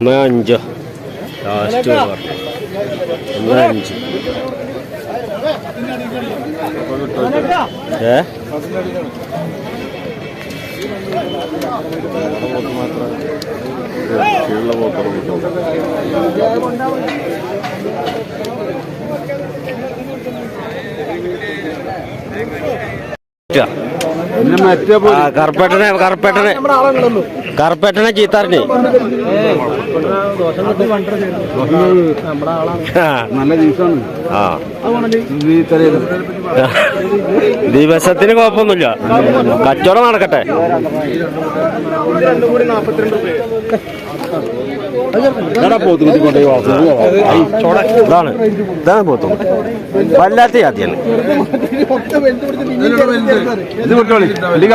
ഒന്ന് അഞ്ചോ ലാസ്റ്റ് ഒന്ന് അഞ്ച് ഏ? കറുപ്പേട്ടനെ കറുപ്പേട്ടനെ. കറുപ്പേട്ടനെ ചീത്തറിഞ്ഞ്. ആ നല്ല ദിവസത്തിന് കുഴപ്പമൊന്നുമില്ല. കച്ചവടം നടക്കട്ടെ. ഇതാണ്. ഇതാണ് പോത്തും വല്ലാത്ത ജാതിയാണ്. ഇത് വിട്ടോളി ലിക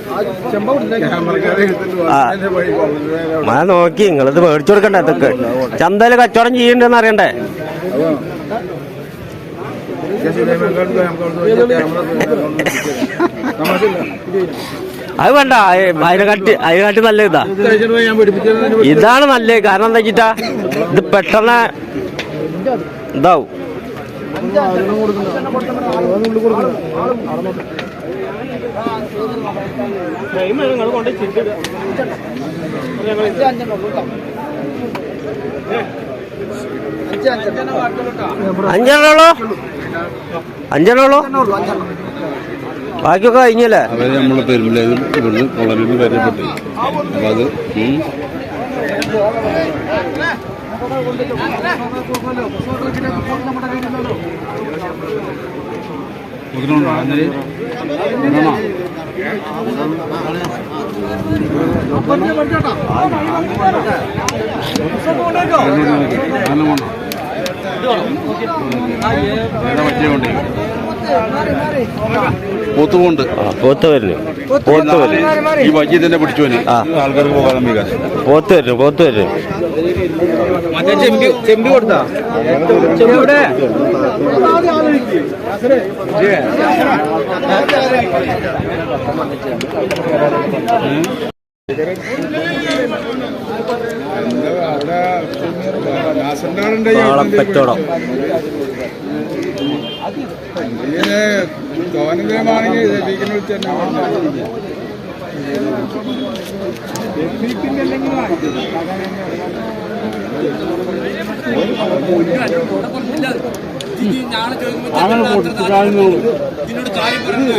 മഴ നോക്കി. നിങ്ങളിത് മേടിച്ചു കൊടുക്കണ്ട ഇതൊക്കെ. ചന്തയിൽ കച്ചവടം ചെയ്യണ്ടെന്ന് അറിയണ്ടേ? അത് വേണ്ട. അതിനെക്കാട്ടി അതിനെക്കാട്ടി നല്ല ഇതാ. ഇതാണ് നല്ലത്. കാരണം എന്താ വെച്ചിട്ടാ? ഇത് പെട്ടെന്ന് ഇതാവും. അഞ്ചെണ്ണുള്ളൂ അഞ്ചെണ്ണോ ബാക്കിയൊക്കെ കഴിഞ്ഞല്ലേ? അവർ നമ്മളെ പെരുമ്പിലേത് ഇവിടുന്ന് കൊളരിന്ന് പരിചയപ്പെട്ടു. അപ്പൊ അത് ഈ ഇതിനുണ്ടോ? ഇതാണോ? നല്ല മണം. ഏതാ പറ്റിയ കൊണ്ടേ? പോത്തുകൊണ്ട് ആ. പോത്ത് വരുന്നു പോത്ത് ചെമ്പി ഈ വജി തന്നെ പിടിച്ചോന് ആ. ആൾക്കാർക്ക് പോകാൻ മികാതെ പോത്ത് വരുന്നു പോത്ത് വരുന്നു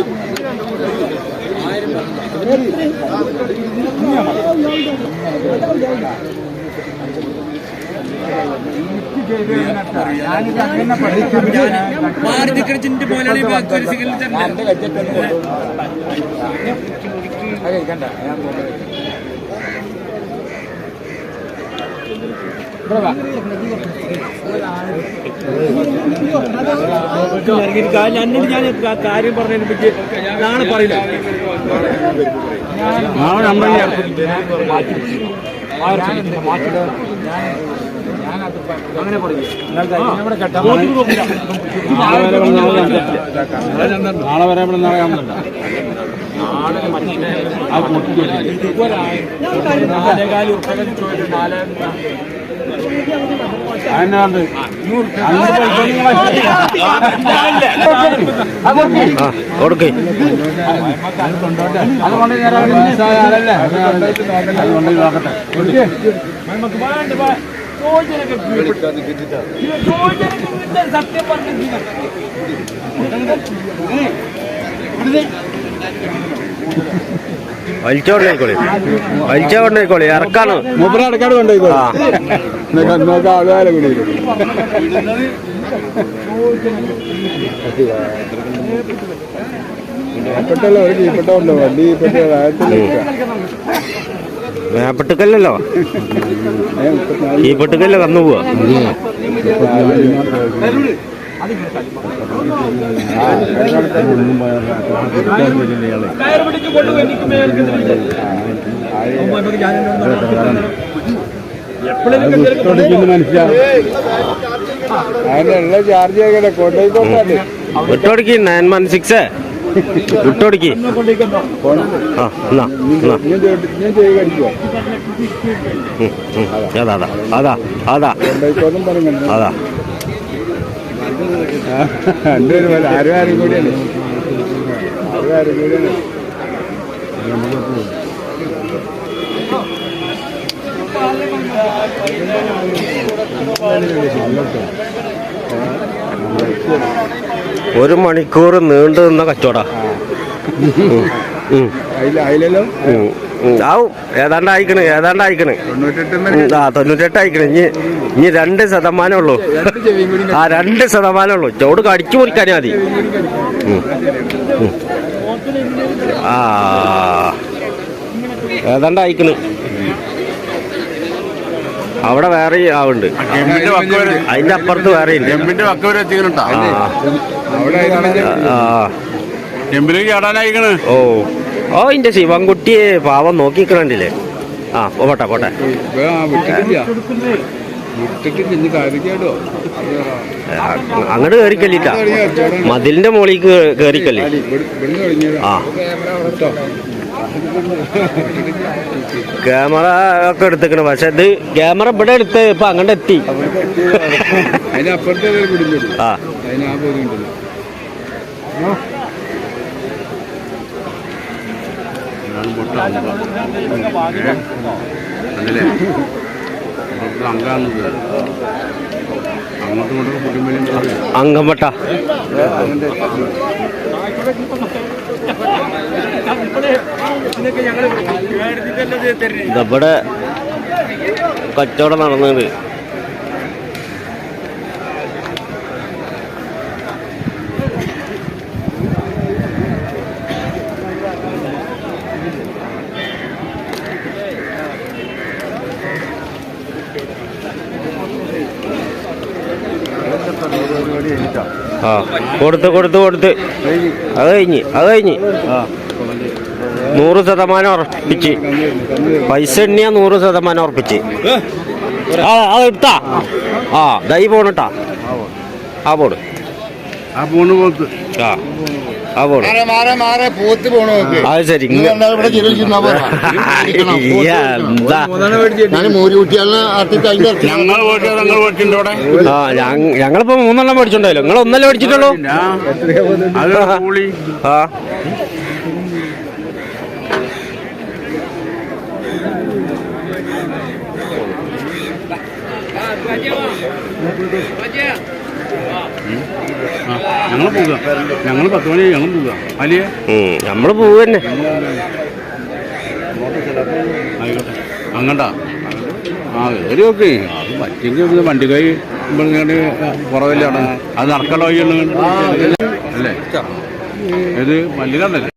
ചെമ്പി കൊടുത്താ ചെമ്പി നാളെപ്പച്ചോടം എന്നോട് ഞാൻ കാര്യം പറഞ്ഞതിനെ നാളെ പറയില്ല നാളെ നമ്മൾ നാളെ വരെ ഇവിടെ നാളെ ഇവിടെ ആ കൊടുക്കേ. അതുകൊണ്ട് ഞാൻ അവിടെ മിസ്സായാലല്ലേ അതുകൊണ്ട് നോക്കട്ടെ. സത്യം പറഞ്ഞു വലിച്ചോണ്ടേക്കോളി വലിച്ചോണ്ടേക്കോളി ഇറക്കാണ്. മൂപ്പര അടക്കാട് കൊണ്ടോയിക്കോ ആ നോക്കാം ആളുകാരെ കൂടി പെട്ടല്ലോ ഒരു കീപ്പെട്ട ഉണ്ടോ? വണ്ടി കന്നു പോവാ കയർ പിടിച്ച് കൊണ്ടുപോയി എനിക്ക് അതിനുള്ള ചാർജ് ചെയ്യണേ കൊണ്ടുപോയിക്കോട്ടെ വിട്ടോടിക്ക് നയൻ വൺ സിക്സ്. വിട്ടോടിക്ക്. ആ എന്നാ. അതാ അതാ അതാ അതാ. രണ്ടുപേരും ആരും ആരും കൂടിയാണ്. ആരും ആരും കൂടിയാണ്. ഒരു മണിക്കൂർ നീണ്ടു നിന്ന കച്ചവടാ. ആവും ഏതാണ്ട് അയക്കണ് ഏതാണ്ട് അയക്കണ് ആ തൊണ്ണൂറ്റെട്ട് അയക്കണ് ഇനി ഇനി രണ്ട് ശതമാനം ഉള്ളൂ ആ രണ്ട് ശതമാനം ഉള്ളൂ ചോട് കടിച്ചു മുറിക്കാനേ മതി. ആ. ഏതാണ്ട് അയക്കണ് അവിടെ വേറെ ആവുണ്ട് അതിന്റെ അപ്പുറത്ത് വേറെ വക്ക വരെ എത്തിക്കണുണ്ടോ ചാടാനായിക്കണ് ഓ ഓ ഇന്റെ ശിവൻകുട്ടിയെ പാവം നോക്കിക്കണ്ടില്ലേ ആ പോട്ടെ പോട്ടെ അങ്ങോട്ട് കയറിക്കല്ലിട്ട മതിലിന്റെ മുകളിലേക്ക് കയറിക്കല്ലേ തുടങ്ങിയത് ആ ക്യാമറ ഒക്കെ എടുത്തേക്കണം. പക്ഷെ ഇത് ക്യാമറ ഇവിടെ എടുത്ത് ഇപ്പൊ അങ്ങോട്ട് എത്തി. ആ. അതല്ലേ അങ്കാണത് അങ്ങോട്ടും ഇങ്ങോട്ടും അങ്കമ്പട്ട ഇതവിടെ കച്ചവടം നടന്നത് ആ കൊടുത്ത് കൊടുത്ത് കൊടുത്ത്. അത് കഴിഞ്ഞ് അത് കഴിഞ്ഞ്. നൂറ് ശതമാനം ഉറപ്പിച്ച്. പൈസ എണ്ണിയ നൂറ് ശതമാനം ഉറപ്പിച്ച്. ആ അത് എടുത്താ. ആ ദൈ പോണട്ടാ ആ പോണ് പോത്ത്. ആ ആ പോണു അത് ശരി. ഞങ്ങളിപ്പോ മൂന്നെണ്ണം മേടിച്ചിട്ടുണ്ടല്ലോ നിങ്ങൾ ഒന്നല്ലേ മേടിച്ചിട്ടുള്ളൂ ആ. ഞങ്ങൾ പോവുക. ഞങ്ങൾ പത്ത് മണി ഞങ്ങൾ പോവുക. അല്ലേ നമ്മൾ പോവുക തന്നെ ആയിക്കോട്ടെ. അങ്ങണ്ടാ ആ കയറി നോക്ക് അത് പറ്റിയെങ്കിൽ വണ്ടി കൈ ഇങ്ങനെ കുറവില്ല അവിടെ അത് നടക്കണ്ട വഴിയാണ് അല്ലേ? ഇത് മല്ലികണ്ടല്ലേ